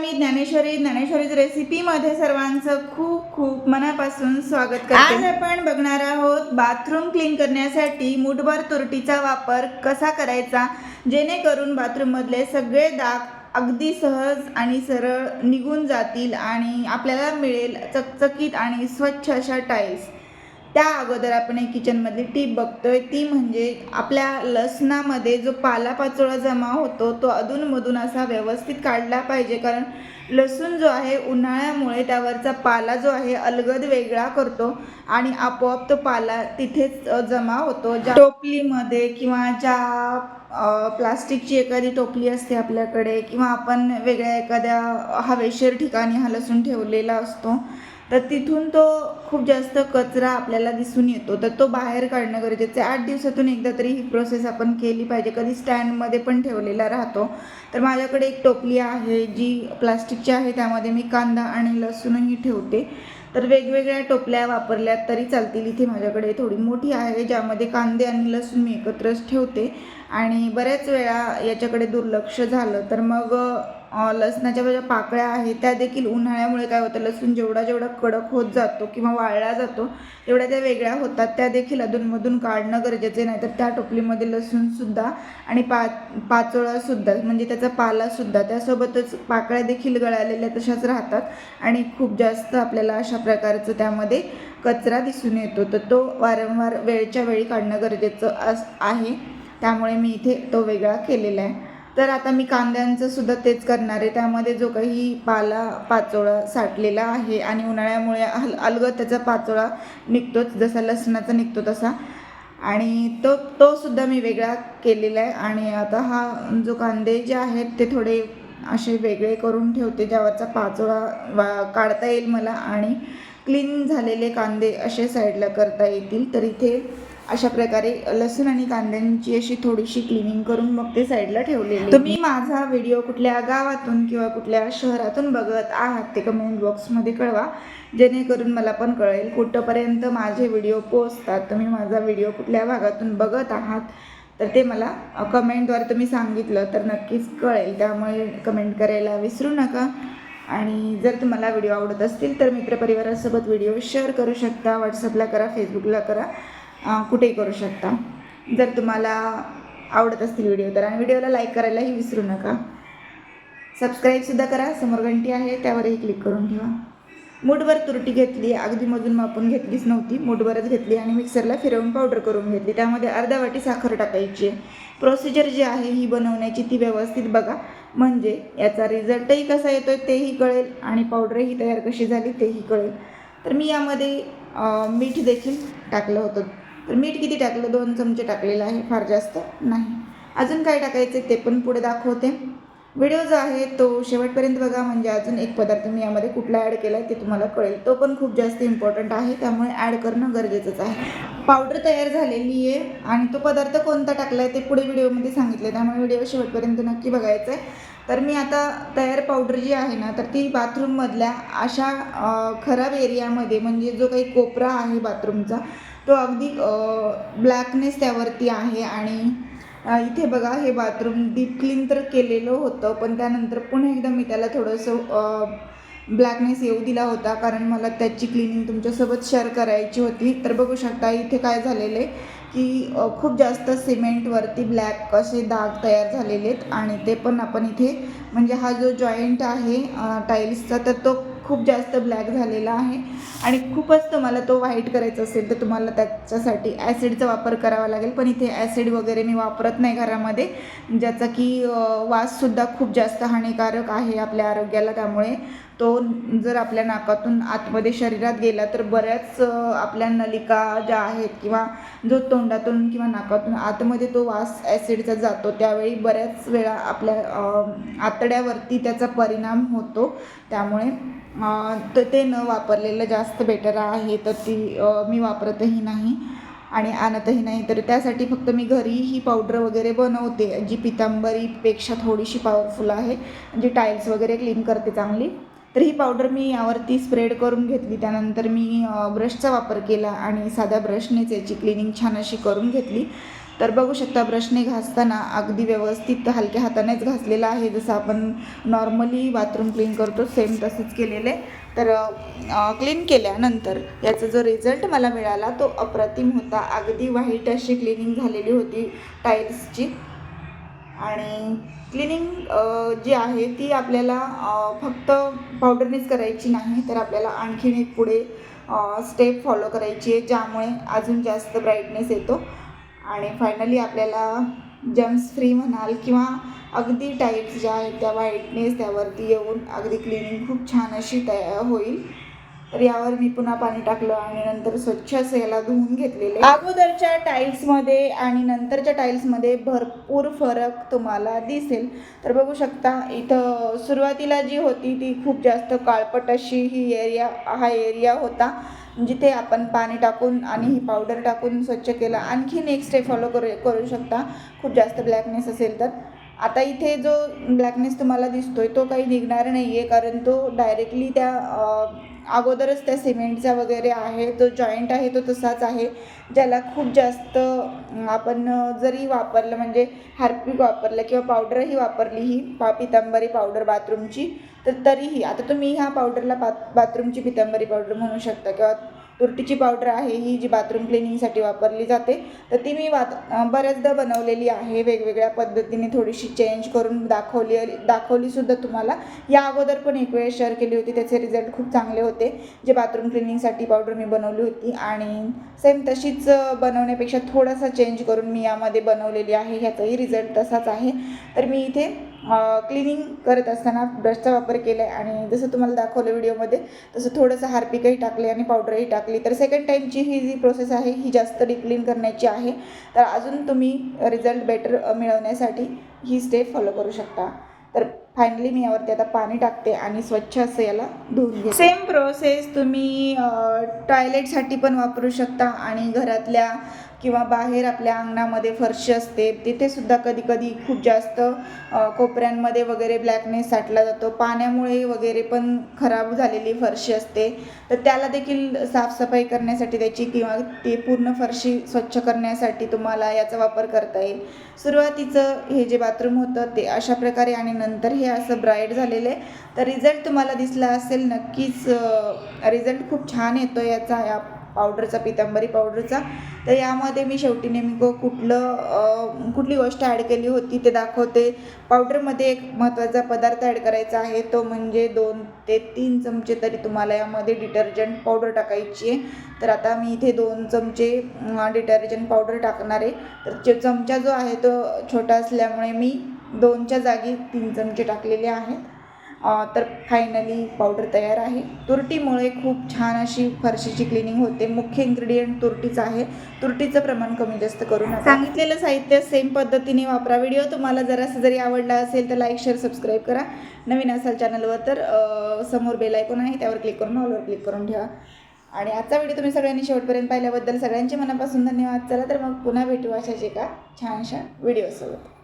मी ज्ञानेश्वरी ज्ञानेश्वरीज रेसिपीमध्ये सर्वांचं खूप खूप मनापासून स्वागत करते. आज आपण बघणार आहोत बाथरूम क्लीन करण्यासाठी मुठभर तुरटीचा वापर कसा करायचा? जेणेकरून बाथरूममधले सगळे दाग अगदी सहज आणि सरळ निघून जातील आणि आपल्याला मिळेल चकचकीत आणि स्वच्छ अशा टाईल्स त्या अगोदर आपण एक किचनमधली टीप बघतोय. ती म्हणजे आपल्या लसणामध्ये जो पालापाचोळा जमा होतो तो अधूनमधून असा व्यवस्थित काढला पाहिजे. कारण लसूण जो आहे उन्हाळ्यामुळे त्यावरचा पाला जो आहे अलगद वेगळा करतो आणि आपोआप तो पाला तिथेच जमा होतो. ज्या टोपलीमध्ये किंवा ज्या प्लास्टिकची एखादी टोपली असते आपल्याकडे किंवा आपण वेगळ्या एखाद्या हवेशीर ठिकाणी हा लसूण ठेवलेला असतो तर तिथून तो खूप जास्त कचरा आपल्याला दिसून येतो. तर तो बाहेर काढणं गरजेचं आहे. आठ दिवसातून एकदा तरी ही प्रोसेस आपण केली पाहिजे. कधी स्टँडमध्ये पण ठेवलेला राहतो. तर माझ्याकडे एक टोपली आहे जी प्लास्टिकची आहे. त्यामध्ये मी कांदा आणि लसूणही ठेवते. तर वेगवेगळ्या टोपल्या वापरल्या तरी चालतील. इथे माझ्याकडे थोडी मोठी आहे ज्यामध्ये कांदे आणि लसूण मी एकत्रच ठेवते. आणि बऱ्याच वेळा याच्याकडे दुर्लक्ष झालं तर मग लसणाच्या ज्या पाकळ्या आहेत त्या देखील उन्हाळ्यामुळे काय होतं लसूण जेवढा जेवढा कडक होत जातो किंवा वाळला जातो तेवढ्या त्या वेगळ्या होतात. त्या देखील अधूनमधून काढणं गरजेचे नाही तर त्या टोपलीमध्ये लसूणसुद्धा आणि पा पाचोळासुद्धा म्हणजे त्याचा पालासुद्धा त्यासोबतच पाकळ्या देखील गळालेल्या तशाच राहतात. आणि खूप जास्त आपल्याला अशा प्रकारचं त्यामध्ये कचरा दिसून येतो. तर तो वारंवार वेळच्या वेळी काढणं गरजेचं अस आहे. त्यामुळे मी इथे तो वेगळा केलेला आहे. तर आता मी कांद्यांचं सुद्धा तेच करणार आहे. त्यामध्ये जो काही पाला पाचोळा साठलेला आहे आणि उन्हाळ्यामुळे हल अलगद त्याचा पाचोळा निघतोच जसा लसणाचा निघतो तसा. आणि तो तो सुद्धा मी वेगळा केलेला आहे. आणि आता हा जो कांदे जे आहेत ते थोडे असे वेगळे करून ठेवते ज्यावरचा पाचोळा वा काढता येईल मला आणि क्लीन झालेले कांदे असे साईडला करता येतील. तर इथे अशा प्रकारे लसूण आणि कांद्यांची अशी थोडीशी क्लिनिंग करून मग ते साईडला तर तुम्ही माझा व्हिडिओ कुठल्या गावातून किंवा कुठल्या शहरातून बघत आहात ते कमेंट बॉक्समध्ये कळवा. जेणेकरून मला पण कळेल कुठंपर्यंत माझे व्हिडिओ पोचतात तुम्ही माझा व्हिडिओ कुठल्या भागातून बघत आहात तर ते मला कमेंटद्वारे तुम्ही सांगितलं तर नक्कीच कळेल. त्यामुळे कमेंट करायला विसरू नका. आणि जर तुम्हाला व्हिडिओ आवडत असतील तर मित्रपरिवारासोबत व्हिडिओ शेअर करू शकता. व्हॉट्सअपला करा फेसबुकला करा. कुठेही करू शकता. जर तुम्हाला आवडत असतील व्हिडिओ तर आणि व्हिडिओला लाईक करायलाही विसरू नका. सबस्क्राईबसुद्धा करा. समोर घंटी आहे त्यावरही क्लिक करून ठेवा. मूठभर तुरटी घेतली अगदी मधून मापून घेतलीच नव्हती. मूठभरच घेतली आणि मिक्सरला फिरवून पावडर करून घेतली. त्यामध्ये अर्धा वाटी साखर टाकायची. आहे प्रोसिजर जी आहे ही बनवण्याची ती व्यवस्थित बघा. म्हणजे याचा रिझल्टही कसा येतो तेही कळेल आणि पावडरही तयार कशी झाली तेही कळेल. तर मी यामध्ये मीठ देखील टाकलं होतं. तर मीठ किती टाकलं? दोन चमचे टाकलेलं आहे. फार जास्त नाही. अजून काय टाकायचं ते पण पुढे दाखवते. व्हिडिओ जो आहे तो शेवटपर्यंत बघा. म्हणजे अजून एक पदार्थ मी यामध्ये कुठला ॲड केला आहे ते तुम्हाला कळेल. तो पण खूप जास्त इम्पॉर्टंट आहे. त्यामुळे ॲड करणं गरजेचंच आहे. पावडर तयार झालेली आहे आणि तो पदार्थ कोणता टाकला आहे ते पुढे व्हिडिओमध्ये सांगितलं त्यामुळे व्हिडिओ शेवटपर्यंत नक्की बघायचं आहे तर मी आता तयार पावडर जी आहे ना तर ती बाथरूममधल्या अशा खराब एरियामध्ये म्हणजे जो काही कोपरा आहे बाथरूमचा तो अगदी ब्लॅकनेस त्यावरती आहे आणि इथे बघा हे बाथरूम डीप क्लीन तर केलेलं होतं पण त्यानंतर पुन्हा एकदा मी त्याला थोडंसं ब्लॅकनेस येऊ दिला होता कारण मला त्याची क्लिनिंग तुमच्यासोबत शेअर करायची होती. तर बघू शकता इथे काय झालेलं आहे की खूप जास्त सिमेंटवरती ब्लॅक असे दाग तयार झालेले आहेत आणि ते पण आपण इथे म्हणजे हा जो जॉईंट आहे टाईल्सचा तर तो खूप जास्त ब्लॅक झालेला आहे. आणि खूपच तुम्हाला तो व्हाईट करायचा असेल तर तुम्हाला त्याच्यासाठी ॲसिडचा वापर करावा लागेल. पण इथे ॲसिड वगैरे मी वापरत नाही घरामध्ये. ज्याचा की वाससुद्धा खूप जास्त हानिकारक आहे आपल्या आरोग्याला त्यामुळे तो जर आपल्या नाकातून आतमध्ये शरीरात गेला तर बऱ्याच आपल्या नलिका ज्या आहेत किंवा जो तोंडातून किंवा नाकातून आतमध्ये तो वास ॲसिडचा जातो त्यावेळी बऱ्याच वेळा आपल्या आतड्यावरती त्याचा परिणाम होतो. त्यामुळे तर ते न वापरलेलं जास्त बेटर आहे तर ती मी वापरतही नाही आणि आणतही नाही. तर त्यासाठी फक्त मी घरी ही पावडर वगैरे बनवते जी पितांबरीपेक्षा थोडीशी पॉवरफुल आहे जी टाईल्स वगैरे क्लीन करते चांगली. तर ही पावडर मी यावरती स्प्रेड करून घेतली. त्यानंतर मी ब्रशचा वापर केला आणि साध्या ब्रशनेच याची क्लिनिंग छान अशी करून घेतली. तर बघू शकता ब्रशने घासताना अगदी व्यवस्थित हलक्या हातानेच घासलेला आहे. जसं आपण नॉर्मली बाथरूम क्लीन करतो सेम तसंच केलेलं आहे. तर क्लीन केल्यानंतर याचा जो रिझल्ट मला मिळाला तो अप्रतिम होता. अगदी व्हाईट अशी क्लिनिंग झालेली होती टाईल्सची आणि क्लिनिंग जी आहे ती आपल्याला फक्त पावडरनेच करायची नाही तर आपल्याला आणखीन एक पुढे स्टेप फॉलो करायची आहे ज्यामुळे अजून जास्त ब्राईटनेस येतो. आणि फायनली आपल्याला जम्स फ्री म्हणाल किंवा अगदी टाईप्स ज्या आहेत त्या व्हाईटनेस त्यावरती येऊन अगदी क्लिनिंग खूप छान अशी तयार होईल. तर यावर मी पुन्हा पाणी टाकलं आणि नंतर स्वच्छ असं याला धुवून घेतलेले. अगोदरच्या टाईल्समध्ये आणि नंतरच्या टाईल्समध्ये भरपूर फरक तुम्हाला दिसेल. तर बघू शकता इथं सुरुवातीला जी होती ती खूप जास्त काळपट अशी ही एरिया हा एरिया होता. जिथे आपण पाणी टाकून आणि ही पावडर टाकून स्वच्छ केलं. आणखी नेक्स्ट डे फॉलो करू करू शकता. खूप जास्त ब्लॅकनेस असेल तर. आता इथे जो ब्लॅकनेस तुम्हाला दिसतोय तो काही निघणार नाही आहे कारण तो डायरेक्टली त्या अगोदरच त्या सिमेंटचा वगैरे आहे तो जॉईंट आहे तो तसाच आहे. ज्याला खूप जास्त आपण जरी वापरलं म्हणजे हार्पिक वापरलं किंवा पावडरही वापरली ही पा पितांबरी पावडर बाथरूमची तर तरीही आता तुम्ही ह्या पावडरला बा बाथरूमची पितांबरी पावडर म्हणू शकता किंवा तुरटीची पावडर आहे ही जी बाथरूम क्लिनिंगसाठी वापरली जाते तर ती मी वात बऱ्याचदा बनवलेली आहे वेगवेगळ्या पद्धतीने थोडीशी चेंज करून दाखवली दाखवलीसुद्धा तुम्हाला. या अगोदर पण एक वेळ शेअर केली होती त्याचे रिझल्ट खूप चांगले होते जे बाथरूम क्लिनिंगसाठी पावडर मी बनवली होती. आणि सेम तशीच बनवण्यापेक्षा थोडासा चेंज करून मी यामध्ये बनवलेली आहे ह्याचाही रिझल्ट तसाच आहे. तर मी इथे क्लिनिंग करत असताना ब्रशचा वापर केला आहे आणि जसं तुम्हाला दाखवलं व्हिडिओमध्ये तसं थोडंसं हार्पिकही टाकले आणि पावडरही टाकली. तर सेकंड टाईमची ही जी प्रोसेस आहे ही जास्त डीप क्लीन करण्याची आहे. तर अजून तुम्ही रिझल्ट बेटर मिळवण्यासाठी ही स्टेप फॉलो करू शकता. तर फायनली मी यावरती आता पाणी टाकते आणि स्वच्छ असं याला धुवून घे सेम प्रोसेस तुम्ही टॉयलेटसाठी पण वापरू शकता आणि घरातल्या किंवा बाहेर आपल्या अंगणामध्ये फरशी असते तिथे सुद्धा कधी कधी खूप जास्त कोपऱ्यांमध्ये वगैरे ब्लॅकनेस साठला जातो. पाण्यामुळे वगैरे पण खराब झालेली फरशी असते. तर त्याला देखील साफसफाई करण्यासाठी त्याची किंवा ती पूर्ण फरशी स्वच्छ करण्यासाठी तुम्हाला याचा वापर करता येईल. सुरुवातीचं हे जे बाथरूम होतं ते अशा प्रकारे आणि नंतर हे असं ब्राईट झालेलं आहे. तर रिझल्ट तुम्हाला दिसला असेल नक्कीच रिझल्ट खूप छान येतो याचा. या पावडरचा पितांबरी पावडरचा. तर यामध्ये मी शेवटी नेमकं कुठलं कुठली गोष्ट ॲड केली होती ते दाखवते. पावडरमध्ये एक महत्त्वाचा पदार्थ ॲड करायचा आहे तो म्हणजे दोन ते तीन चमचे तरी तुम्हाला यामध्ये डिटर्जंट पावडर टाकायची आहे. तर आता मी इथे दोन चमचे डिटर्जंट पावडर टाकणार आहे. तर चमचा जो आहे तो छोटा असल्यामुळे मी दोनच्या जागी तीन चमचे टाकलेले आहेत. तर फायनली पावडर तयार आहे. तुरटीमुळे खूप छान अशी फरशीची क्लिनिंग होते. मुख्य इन्ग्रेडियंट तुरटीचं आहे. तुरटीचं प्रमाण कमी जास्त करून सांगितलेलं साहित्य सेम पद्धतीने वापरा. व्हिडिओ तुम्हाला जरासं जरी आवडला असेल तर लाईक शेअर सबस्क्राईब करा. नवीन असाल चॅनलवर तर समोर बेल आयकॉन आहे. त्यावर क्लिक करून ऑलवर क्लिक करून ठेवा. आणि आजचा व्हिडिओ तुम्ही सगळ्यांनी शेवटपर्यंत पाहिल्याबद्दल सगळ्यांचे मनापासून धन्यवाद. चला तर मग पुन्हा भेटू अशाच एका छानशा व्हिडिओसोबत